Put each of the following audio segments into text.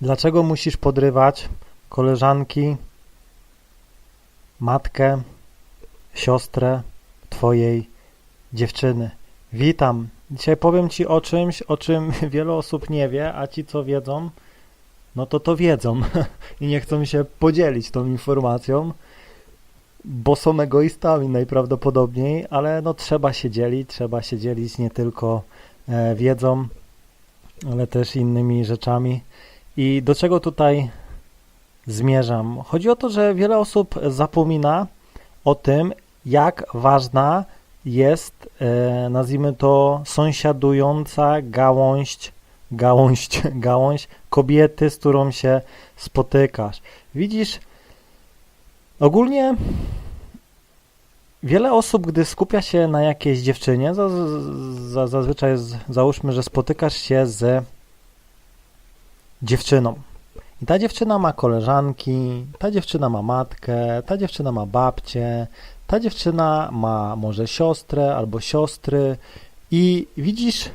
Dlaczego musisz podrywać koleżanki, matkę, siostrę twojej dziewczyny? Witam. Dzisiaj powiem ci o czymś, o czym wiele osób nie wie, a ci co wiedzą, no to to wiedzą i nie chcą się podzielić tą informacją, bo są egoistami najprawdopodobniej, ale no trzeba się dzielić, trzeba się dzielić nie tylko e, wiedzą, ale też innymi rzeczami. I do czego tutaj zmierzam? Chodzi o to, że wiele osób zapomina o tym, jak ważna jest, e, nazwijmy to, sąsiadująca gałąź, gałąź, gałąź kobiety, z którą się spotykasz. Widzisz, ogólnie wiele osób, gdy skupia się na jakiejś dziewczynie, za, za, zazwyczaj załóżmy, że spotykasz się z dziewczyną. I ta dziewczyna ma koleżanki, ta dziewczyna ma matkę, ta dziewczyna ma babcię, ta dziewczyna ma może siostrę albo siostry. I widzisz,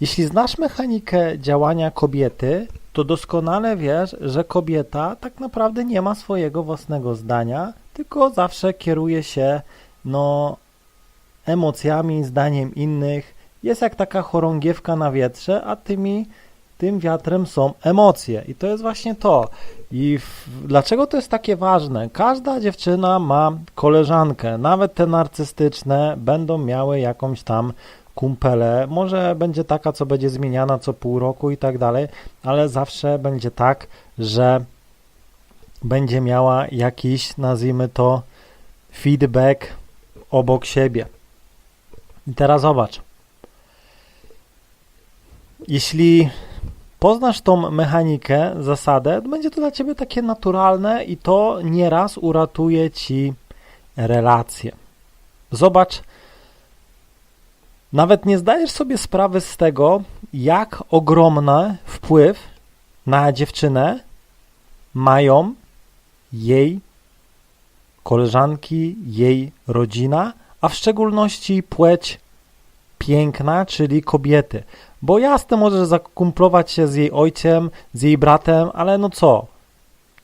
jeśli znasz mechanikę działania kobiety, to doskonale wiesz, że kobieta tak naprawdę nie ma swojego własnego zdania, tylko zawsze kieruje się no, emocjami, zdaniem innych. Jest jak taka chorągiewka na wietrze, a tymi tym wiatrem są emocje. I to jest właśnie to. I w, dlaczego to jest takie ważne? Każda dziewczyna ma koleżankę, nawet te narcystyczne będą miały jakąś tam kumpelę. Może będzie taka, co będzie zmieniana co pół roku i tak dalej, ale zawsze będzie tak, że będzie miała jakiś, nazwijmy to, feedback obok siebie. I teraz zobacz. Jeśli poznasz tą mechanikę, zasadę, będzie to dla ciebie takie naturalne i to nieraz uratuje ci relacje. Zobacz, nawet nie zdajesz sobie sprawy z tego, jak ogromny wpływ na dziewczynę mają jej koleżanki, jej rodzina, a w szczególności płeć piękna, czyli kobiety. Bo jasne, możesz zakumplować się z jej ojcem, z jej bratem, ale no co?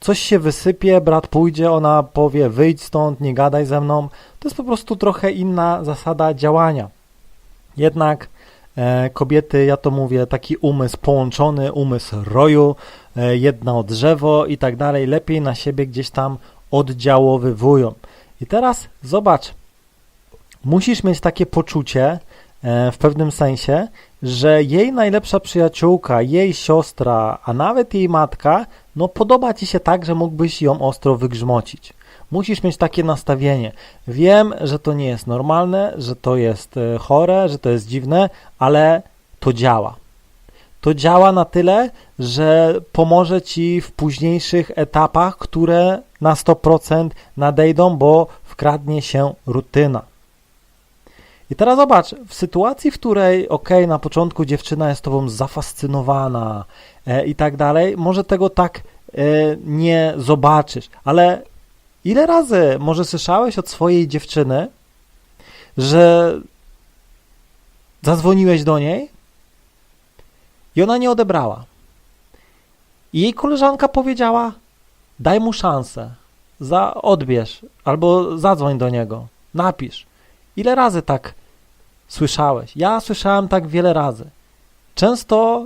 Coś się wysypie, brat pójdzie, ona powie wyjdź stąd, nie gadaj ze mną. To jest po prostu trochę inna zasada działania. Jednak e, kobiety, ja to mówię, taki umysł połączony, umysł roju, e, jedno drzewo i tak dalej, lepiej na siebie gdzieś tam oddziałowywują. I teraz zobacz, musisz mieć takie poczucie, E, w pewnym sensie, że jej najlepsza przyjaciółka, jej siostra, a nawet jej matka, no podoba ci się tak, że mógłbyś ją ostro wygrzmocić. Musisz mieć takie nastawienie. Wiem, że to nie jest normalne, że to jest e, chore, że to jest dziwne, ale to działa. To działa na tyle, że pomoże ci w późniejszych etapach, które na 100% nadejdą, bo wkradnie się rutyna. I teraz zobacz, w sytuacji, w której, ok, na początku dziewczyna jest tobą zafascynowana e, i tak dalej, może tego tak e, nie zobaczysz, ale ile razy może słyszałeś od swojej dziewczyny, że zadzwoniłeś do niej i ona nie odebrała. I jej koleżanka powiedziała: Daj mu szansę, za, odbierz albo zadzwoń do niego, napisz. Ile razy tak słyszałeś? Ja słyszałem tak wiele razy. Często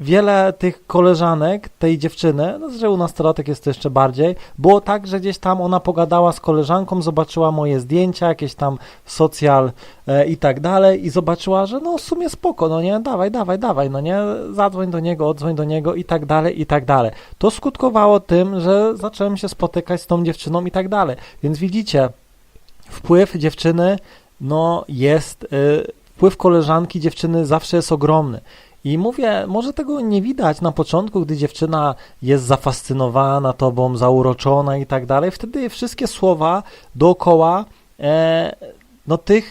wiele tych koleżanek, tej dziewczyny, no że u nastolatek jest to jeszcze bardziej, było tak, że gdzieś tam ona pogadała z koleżanką, zobaczyła moje zdjęcia, jakieś tam socjal e, i tak dalej i zobaczyła, że no w sumie spoko, no nie, dawaj, dawaj, dawaj, no nie, zadzwoń do niego, odzwoń do niego i tak dalej, i tak dalej. To skutkowało tym, że zacząłem się spotykać z tą dziewczyną i tak dalej. Więc widzicie, wpływ dziewczyny no jest, y, wpływ koleżanki dziewczyny zawsze jest ogromny. I mówię, może tego nie widać na początku, gdy dziewczyna jest zafascynowana tobą, zauroczona i tak dalej. Wtedy wszystkie słowa dookoła e, no, tych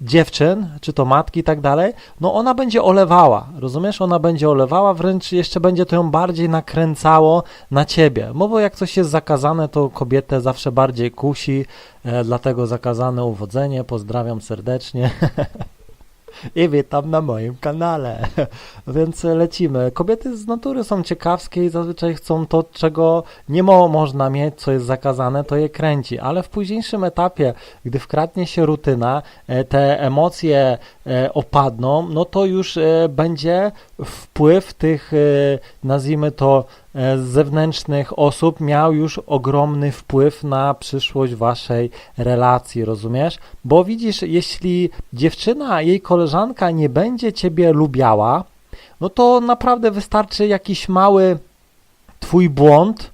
dziewczyn, czy to matki i tak dalej, no ona będzie olewała, rozumiesz? Ona będzie olewała, wręcz jeszcze będzie to ją bardziej nakręcało na ciebie. No bo jak coś jest zakazane, to kobietę zawsze bardziej kusi, e, dlatego zakazane uwodzenie, pozdrawiam serdecznie. I witam na moim kanale. Więc lecimy. Kobiety z natury są ciekawskie i zazwyczaj chcą to, czego nie mo można mieć, co jest zakazane, to je kręci. Ale w późniejszym etapie, gdy wkradnie się rutyna, e, te emocje e, opadną, no to już e, będzie wpływ tych, nazwijmy to, zewnętrznych osób miał już ogromny wpływ na przyszłość waszej relacji, rozumiesz? Bo widzisz, jeśli dziewczyna, jej koleżanka nie będzie ciebie lubiała, no to naprawdę wystarczy jakiś mały twój błąd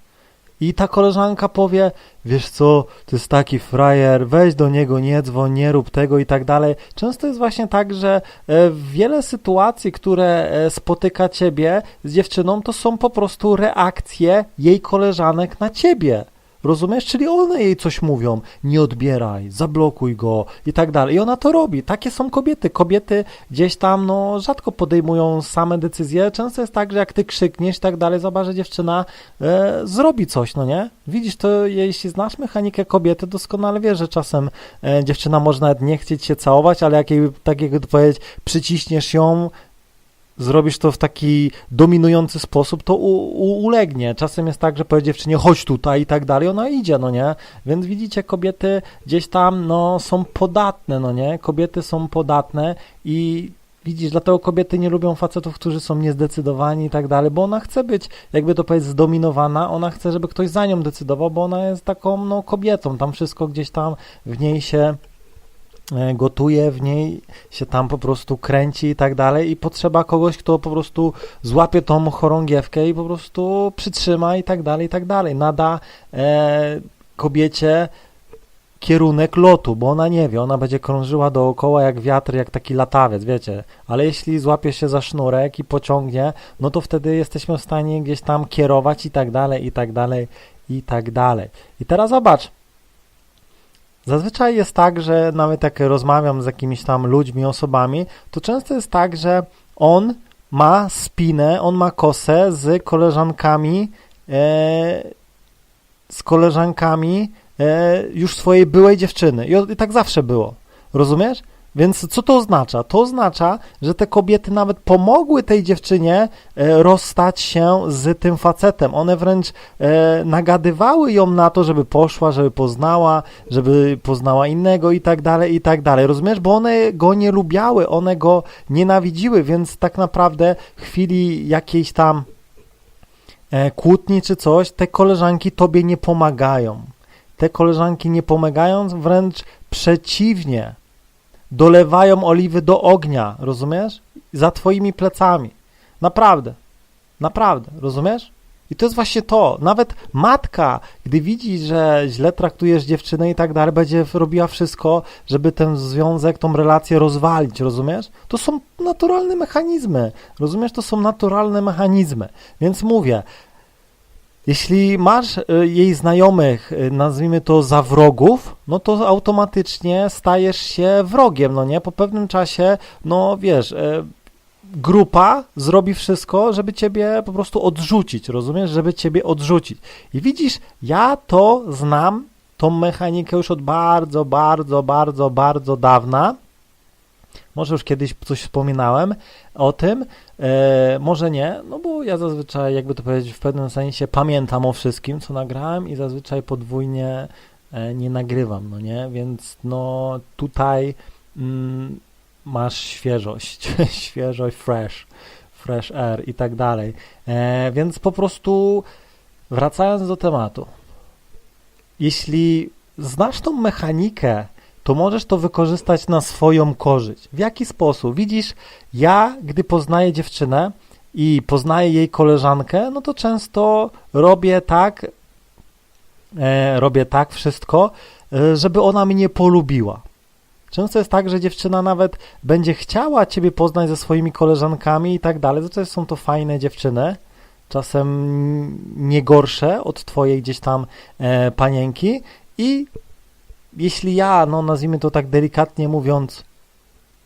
i ta koleżanka powie, wiesz co, to jest taki frajer, weź do niego, nie dzwoń, nie rób tego i tak dalej. Często jest właśnie tak, że e, wiele sytuacji, które e, spotyka ciebie z dziewczyną, to są po prostu reakcje jej koleżanek na ciebie. Rozumiesz? Czyli one jej coś mówią, nie odbieraj, zablokuj go i tak dalej. I ona to robi. Takie są kobiety. Kobiety gdzieś tam, no, rzadko podejmują same decyzje. Często jest tak, że jak ty krzykniesz i tak dalej, zobacz, że dziewczyna e, zrobi coś, no nie? Widzisz, to jeśli znasz mechanikę kobiety, doskonale wiesz, że czasem e, dziewczyna może nawet nie chcieć się całować, ale jak jej, tak to powiedzieć, przyciśniesz ją, zrobisz to w taki dominujący sposób, to u, u, ulegnie. Czasem jest tak, że powie dziewczynie, chodź tutaj i tak dalej, ona idzie, no nie? Więc widzicie, kobiety gdzieś tam, no, są podatne, no nie? Kobiety są podatne i widzisz, dlatego kobiety nie lubią facetów, którzy są niezdecydowani i tak dalej, bo ona chce być, jakby to powiedzieć, zdominowana, ona chce, żeby ktoś za nią decydował, bo ona jest taką, no, kobietą, tam wszystko gdzieś tam w niej się gotuje, w niej się tam po prostu kręci i tak dalej i potrzeba kogoś, kto po prostu złapie tą chorągiewkę i po prostu przytrzyma i tak dalej, i tak dalej. Nada e, kobiecie kierunek lotu, bo ona nie wie, ona będzie krążyła dookoła jak wiatr, jak taki latawiec, wiecie. Ale jeśli złapie się za sznurek i pociągnie, no to wtedy jesteśmy w stanie gdzieś tam kierować i tak dalej, i tak dalej, i tak dalej. I teraz zobacz, Zazwyczaj jest tak, że nawet jak rozmawiam z jakimiś tam ludźmi, osobami, to często jest tak, że on ma spinę, on ma kosę z koleżankami, e, z koleżankami e, już swojej byłej dziewczyny. I, I tak zawsze było. Rozumiesz? Więc co to oznacza? To oznacza, że te kobiety nawet pomogły tej dziewczynie e, rozstać się z tym facetem. One wręcz e, nagadywały ją na to, żeby poszła, żeby poznała, żeby poznała innego i tak dalej, i tak dalej. Rozumiesz? Bo one go nie lubiały, one go nienawidziły, więc tak naprawdę w chwili jakiejś tam e, kłótni czy coś, te koleżanki tobie nie pomagają. Te koleżanki nie pomagają, wręcz przeciwnie. Dolewają oliwy do ognia, rozumiesz? Za twoimi plecami. Naprawdę. Naprawdę, rozumiesz? I to jest właśnie to. Nawet matka, gdy widzi, że źle traktujesz dziewczynę i tak dalej, będzie robiła wszystko, żeby ten związek, tą relację rozwalić, rozumiesz? To są naturalne mechanizmy. Rozumiesz? To są naturalne mechanizmy. Więc mówię, jeśli masz y, jej znajomych, y, nazwijmy to za wrogów, no to automatycznie stajesz się wrogiem, no nie? Po pewnym czasie, no wiesz, y, grupa zrobi wszystko, żeby ciebie po prostu odrzucić, rozumiesz? Żeby ciebie odrzucić. I widzisz, ja to znam, tą mechanikę już od bardzo, bardzo, bardzo, bardzo dawna. Może już kiedyś coś wspominałem o tym, e, może nie, no bo ja zazwyczaj, jakby to powiedzieć, w pewnym sensie pamiętam o wszystkim, co nagrałem i zazwyczaj podwójnie e, nie nagrywam, no nie? Więc no tutaj mm, masz świeżość, świeżość, fresh, fresh air i tak dalej. E, więc po prostu wracając do tematu, jeśli znasz tą mechanikę, to możesz to wykorzystać na swoją korzyść. W jaki sposób? Widzisz, ja, gdy poznaję dziewczynę i poznaję jej koleżankę, no to często robię tak, e, robię tak wszystko, e, żeby ona mnie polubiła. Często jest tak, że dziewczyna nawet będzie chciała ciebie poznać ze swoimi koleżankami i tak dalej. Zazwyczaj są to fajne dziewczyny, czasem nie gorsze od twojej gdzieś tam e, panienki i jeśli ja, no nazwijmy to tak delikatnie mówiąc,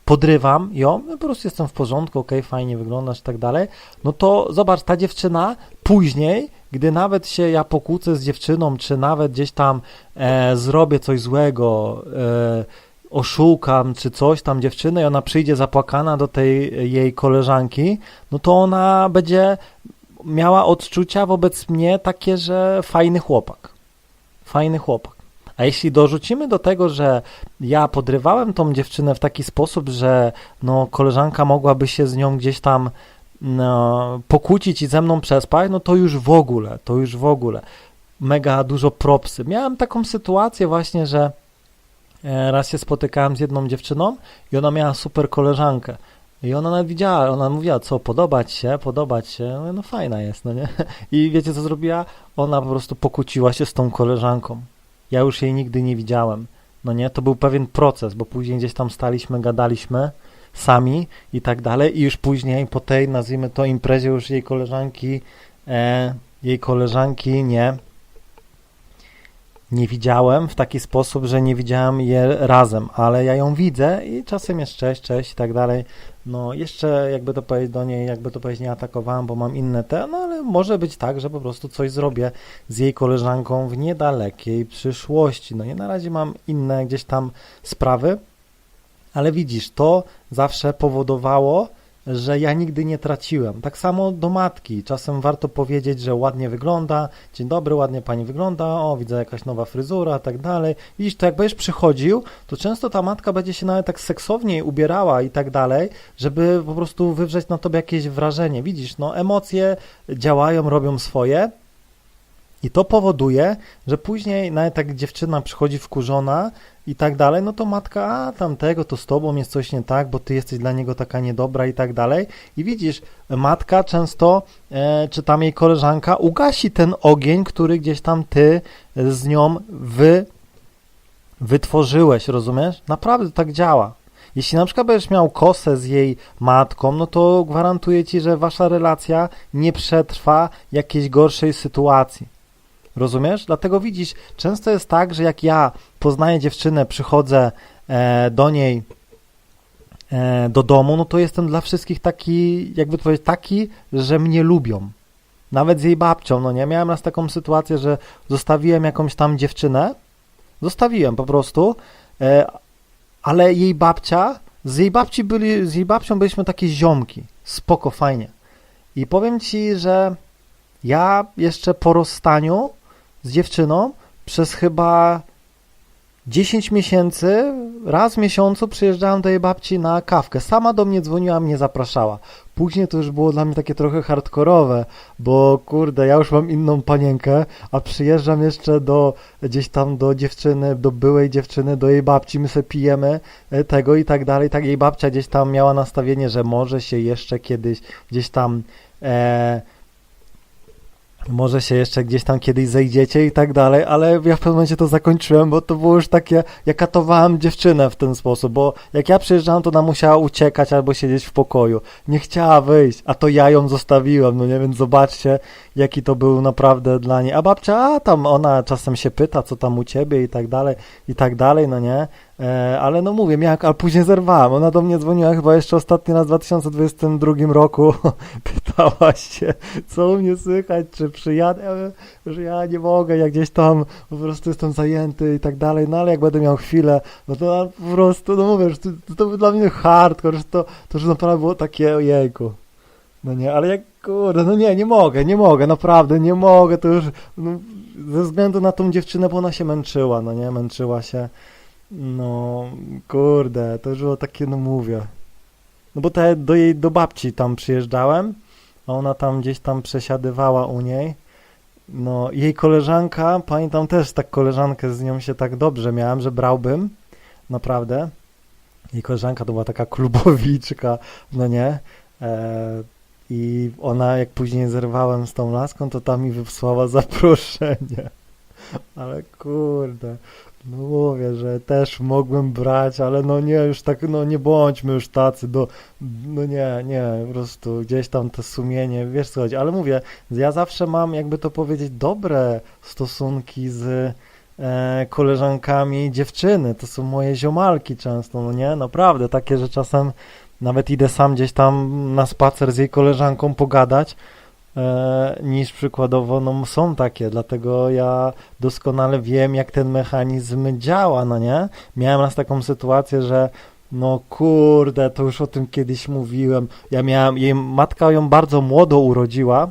podrywam ją, no po prostu jestem w porządku, okej, fajnie wyglądasz i tak dalej, no to zobacz, ta dziewczyna później, gdy nawet się ja pokłócę z dziewczyną, czy nawet gdzieś tam e, zrobię coś złego, e, oszukam czy coś tam dziewczynę i ona przyjdzie zapłakana do tej jej koleżanki, no to ona będzie miała odczucia wobec mnie takie, że fajny chłopak. Fajny chłopak. A jeśli dorzucimy do tego, że ja podrywałem tą dziewczynę w taki sposób, że no, koleżanka mogłaby się z nią gdzieś tam no, pokłócić i ze mną przespać, no to już w ogóle, to już w ogóle mega dużo propsy. Miałem taką sytuację właśnie, że e, raz się spotykałem z jedną dziewczyną i ona miała super koleżankę. I ona nawet widziała, ona mówiła, co, podobać się, podobać się, no, no fajna jest, no nie? I wiecie, co zrobiła? Ona po prostu pokłóciła się z tą koleżanką. Ja już jej nigdy nie widziałem, no nie? To był pewien proces, bo później gdzieś tam staliśmy, gadaliśmy sami i tak dalej i już później po tej, nazwijmy to, imprezie już jej koleżanki, e, jej koleżanki nie, nie widziałem w taki sposób, że nie widziałem je razem, ale ja ją widzę i czasem jest cześć, cześć i tak dalej. No jeszcze jakby to powiedzieć do niej, jakby to powiedzieć nie atakowałem, bo mam inne te, no ale może być tak, że po prostu coś zrobię z jej koleżanką w niedalekiej przyszłości. No nie na razie mam inne gdzieś tam sprawy, ale widzisz, to zawsze powodowało, że ja nigdy nie traciłem. Tak samo do matki. Czasem warto powiedzieć, że ładnie wygląda, dzień dobry, ładnie pani wygląda, o, widzę jakaś nowa fryzura, tak dalej. Widzisz, to jak będziesz przychodził, to często ta matka będzie się nawet tak seksowniej ubierała i tak dalej, żeby po prostu wywrzeć na tobie jakieś wrażenie. Widzisz, no emocje działają, robią swoje, i to powoduje, że później nawet jak dziewczyna przychodzi wkurzona i tak dalej, no to matka, a tamtego, to z tobą jest coś nie tak, bo ty jesteś dla niego taka niedobra i tak dalej. I widzisz, matka często, e, czy tam jej koleżanka, ugasi ten ogień, który gdzieś tam ty z nią wy, wytworzyłeś, rozumiesz? Naprawdę tak działa. Jeśli na przykład będziesz miał kosę z jej matką, no to gwarantuję ci, że wasza relacja nie przetrwa jakiejś gorszej sytuacji. Rozumiesz? Dlatego widzisz, często jest tak, że jak ja poznaję dziewczynę, przychodzę e, do niej e, do domu, no to jestem dla wszystkich taki, jakby to powiedzieć, taki, że mnie lubią. Nawet z jej babcią, no nie? Miałem raz taką sytuację, że zostawiłem jakąś tam dziewczynę, zostawiłem po prostu, e, ale jej babcia, z jej babci byli, z jej babcią byliśmy takie ziomki, spoko, fajnie. I powiem ci, że ja jeszcze po rozstaniu z dziewczyną przez chyba 10 miesięcy, raz w miesiącu przyjeżdżałem do jej babci na kawkę. Sama do mnie dzwoniła, mnie zapraszała. Później to już było dla mnie takie trochę hardkorowe, bo kurde, ja już mam inną panienkę, a przyjeżdżam jeszcze do gdzieś tam do dziewczyny, do byłej dziewczyny, do jej babci, my sobie pijemy e, tego i tak dalej. Tak jej babcia gdzieś tam miała nastawienie, że może się jeszcze kiedyś gdzieś tam e, może się jeszcze gdzieś tam kiedyś zejdziecie i tak dalej, ale ja w pewnym momencie to zakończyłem, bo to było już takie, ja katowałem dziewczynę w ten sposób, bo jak ja przyjeżdżałem, to ona musiała uciekać albo siedzieć w pokoju. Nie chciała wyjść, a to ja ją zostawiłem, no nie, więc zobaczcie, jaki to był naprawdę dla niej. A babcia, a tam ona czasem się pyta, co tam u ciebie i tak dalej, i tak dalej, no nie. E, ale no mówię, jak, ale później zerwałem. Ona do mnie dzwoniła chyba jeszcze ostatni raz w 2022 roku. Pytała się, co u mnie słychać, czy przyjadę, że ja nie mogę, jak gdzieś tam po prostu jestem zajęty i tak dalej, no ale jak będę miał chwilę, no to po prostu, no mówię, to, to był dla mnie hardcore, że to, to już naprawdę było takie, ojejku. No nie, ale jak, kurde, no nie, nie mogę, nie mogę, naprawdę, nie mogę, to już, no, ze względu na tą dziewczynę, bo ona się męczyła, no nie, męczyła się. No, kurde, to już było takie, no mówię. No bo te, do jej, do babci tam przyjeżdżałem, a ona tam gdzieś tam przesiadywała u niej. No, jej koleżanka, pamiętam też tak koleżankę z nią się tak dobrze miałem, że brałbym, naprawdę. Jej koleżanka to była taka klubowiczka, no nie. E, I ona, jak później zerwałem z tą laską, to tam mi wysłała zaproszenie. Ale kurde, no mówię, że też mogłem brać, ale no nie, już tak, no nie bądźmy już tacy, do, no nie, nie, po prostu gdzieś tam to sumienie, wiesz co chodzi, ale mówię, ja zawsze mam, jakby to powiedzieć, dobre stosunki z e, koleżankami dziewczyny, to są moje ziomalki często, no nie, naprawdę, takie, że czasem nawet idę sam gdzieś tam na spacer z jej koleżanką pogadać, niż przykładowo no, są takie, dlatego ja doskonale wiem, jak ten mechanizm działa, no nie? Miałem raz taką sytuację, że no kurde, to już o tym kiedyś mówiłem. Ja miałem, jej matka ją bardzo młodo urodziła,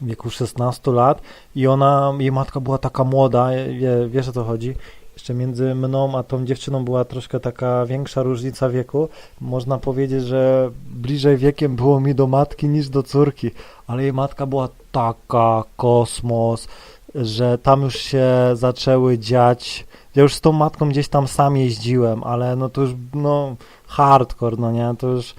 w wieku 16 lat i ona, jej matka była taka młoda, wie, wiesz o co chodzi? Jeszcze między mną a tą dziewczyną była troszkę taka większa różnica wieku. Można powiedzieć, że bliżej wiekiem było mi do matki niż do córki, ale jej matka była taka kosmos, że tam już się zaczęły dziać. Ja już z tą matką gdzieś tam sam jeździłem, ale no to już, no, hardcore, no nie, to już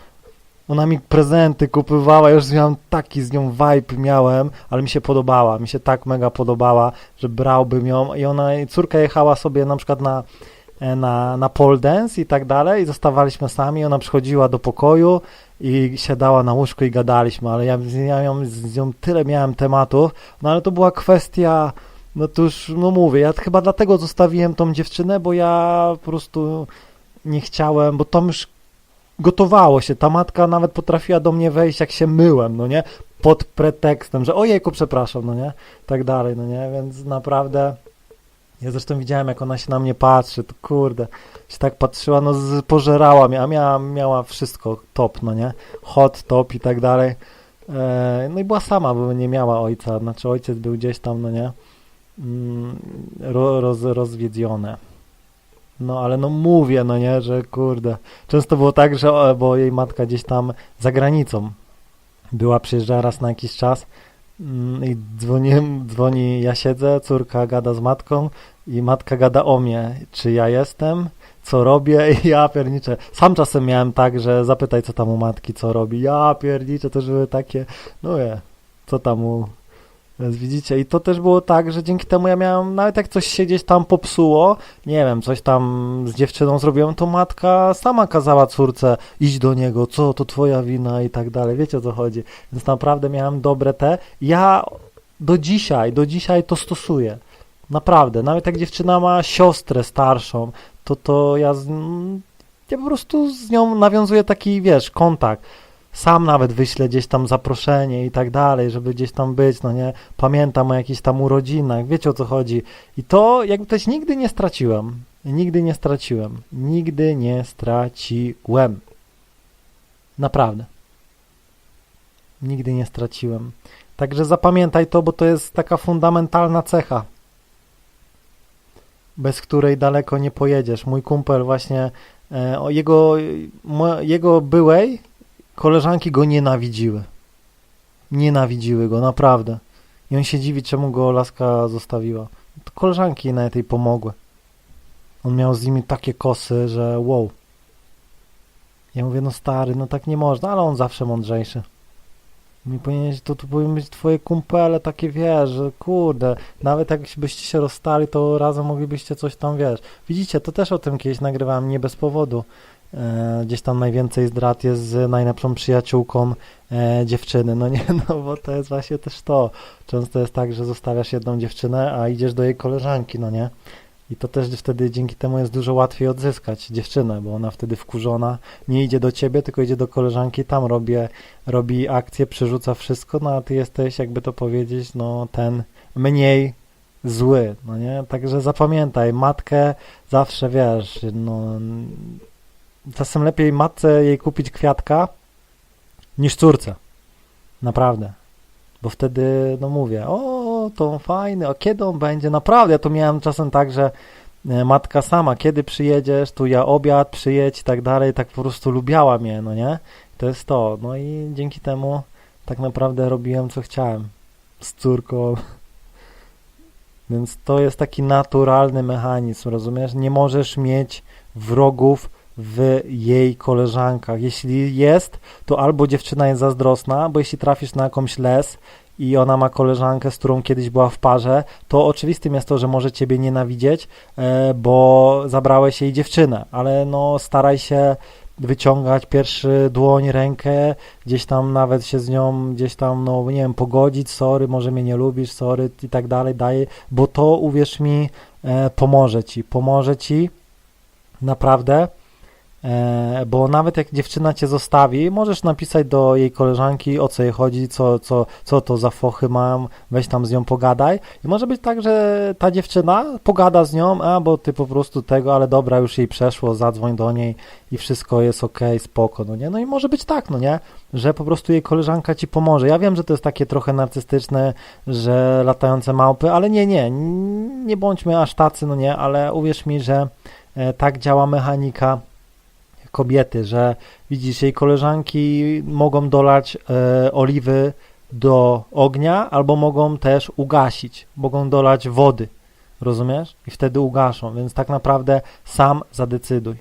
ona mi prezenty kupywała, już miałem taki z nią vibe miałem, ale mi się podobała, mi się tak mega podobała, że brałbym ją i ona, i córka jechała sobie na przykład na, e, na, na pole dance i tak dalej i zostawaliśmy sami, ona przychodziła do pokoju i siadała na łóżku i gadaliśmy, ale ja, ja ją, z nią tyle miałem tematów, no ale to była kwestia, no to już, no mówię, ja chyba dlatego zostawiłem tą dziewczynę, bo ja po prostu nie chciałem, bo Tom już gotowało się. Ta matka nawet potrafiła do mnie wejść, jak się myłem, no nie? Pod pretekstem, że ojejku, przepraszam, no nie? Tak dalej, no nie? Więc naprawdę... Ja zresztą widziałem, jak ona się na mnie patrzy, to kurde, się tak patrzyła, no pożerała mnie, a miała, miała wszystko top, no nie? Hot, top i tak dalej. E, no i była sama, bo nie miała ojca, znaczy ojciec był gdzieś tam, no nie? Mm, ro, roz. No ale no mówię, no nie, że kurde. Często było tak, że o, bo jej matka gdzieś tam za granicą była, przyjeżdżała raz na jakiś czas mm, i dzwoni, dzwoni, ja siedzę, córka gada z matką i matka gada o mnie, czy ja jestem, co robię i ja pierniczę. Sam czasem miałem tak, że zapytaj co tam u matki, co robi. Ja pierniczę, to były takie, no je, co tam u więc widzicie, i to też było tak, że dzięki temu ja miałem, nawet jak coś się gdzieś tam popsuło, nie wiem, coś tam z dziewczyną zrobiłem, to matka sama kazała córce iść do niego, co, to twoja wina i tak dalej, wiecie o co chodzi. Więc naprawdę miałem dobre te. Ja do dzisiaj, do dzisiaj to stosuję. Naprawdę, nawet jak dziewczyna ma siostrę starszą, to to ja, z, ja po prostu z nią nawiązuję taki, wiesz, kontakt sam nawet wyślę gdzieś tam zaproszenie i tak dalej, żeby gdzieś tam być, no nie, pamiętam o jakichś tam urodzinach, wiecie o co chodzi. I to jakby też nigdy nie straciłem, nigdy nie straciłem, nigdy nie straciłem. Naprawdę. Nigdy nie straciłem. Także zapamiętaj to, bo to jest taka fundamentalna cecha, bez której daleko nie pojedziesz. Mój kumpel właśnie, e, jego, jego byłej, Koleżanki go nienawidziły. Nienawidziły go, naprawdę. I on się dziwi, czemu go laska zostawiła. To koleżanki na tej pomogły. On miał z nimi takie kosy, że wow. Ja mówię, no stary, no tak nie można, ale on zawsze mądrzejszy. Mi powinien, to tu powinny być twoje kumpele, takie wiesz, że kurde, nawet jakbyście się rozstali, to razem moglibyście coś tam, wiesz. Widzicie, to też o tym kiedyś nagrywałem, nie bez powodu. E, gdzieś tam najwięcej zdrad jest z najlepszą przyjaciółką e, dziewczyny. No nie, no bo to jest właśnie też to. Często jest tak, że zostawiasz jedną dziewczynę, a idziesz do jej koleżanki, no nie? I to też wtedy dzięki temu jest dużo łatwiej odzyskać dziewczynę, bo ona wtedy wkurzona nie idzie do ciebie, tylko idzie do koleżanki, tam robi, robi akcję, przerzuca wszystko, no a ty jesteś, jakby to powiedzieć, no ten mniej zły, no nie? Także zapamiętaj, matkę zawsze, wiesz, no czasem lepiej matce jej kupić kwiatka niż córce. Naprawdę. Bo wtedy, no mówię, o, to fajny, a kiedy on będzie? Naprawdę, ja to miałem czasem tak, że e, matka sama, kiedy przyjedziesz, tu ja obiad, przyjedź i tak dalej, tak po prostu lubiała mnie, no nie? To jest to. No i dzięki temu tak naprawdę robiłem, co chciałem z córką. Więc to jest taki naturalny mechanizm, rozumiesz? Nie możesz mieć wrogów w jej koleżankach. Jeśli jest, to albo dziewczyna jest zazdrosna, bo jeśli trafisz na jakąś les i ona ma koleżankę, z którą kiedyś była w parze, to oczywistym jest to, że może ciebie nienawidzieć, e, bo zabrałeś jej dziewczynę, ale no staraj się wyciągać pierwszy dłoń, rękę, gdzieś tam nawet się z nią gdzieś tam, no nie wiem, pogodzić, sorry, może mnie nie lubisz, sorry i tak dalej, daje, bo to uwierz mi, e, pomoże ci, pomoże ci naprawdę bo nawet jak dziewczyna cię zostawi, możesz napisać do jej koleżanki, o co jej chodzi, co, co, co to za fochy mam, weź tam z nią pogadaj. I może być tak, że ta dziewczyna pogada z nią, a bo ty po prostu tego, ale dobra, już jej przeszło, zadzwoń do niej i wszystko jest okej, spoko, no nie? No i może być tak, no nie? Że po prostu jej koleżanka ci pomoże. Ja wiem, że to jest takie trochę narcystyczne, że latające małpy, ale nie, nie, nie bądźmy aż tacy, no nie, ale uwierz mi, że e, tak działa mechanika kobiety, że widzisz, jej koleżanki mogą dolać e, oliwy do ognia, albo mogą też ugasić, mogą dolać wody, rozumiesz? I wtedy ugaszą, więc tak naprawdę sam zadecyduj.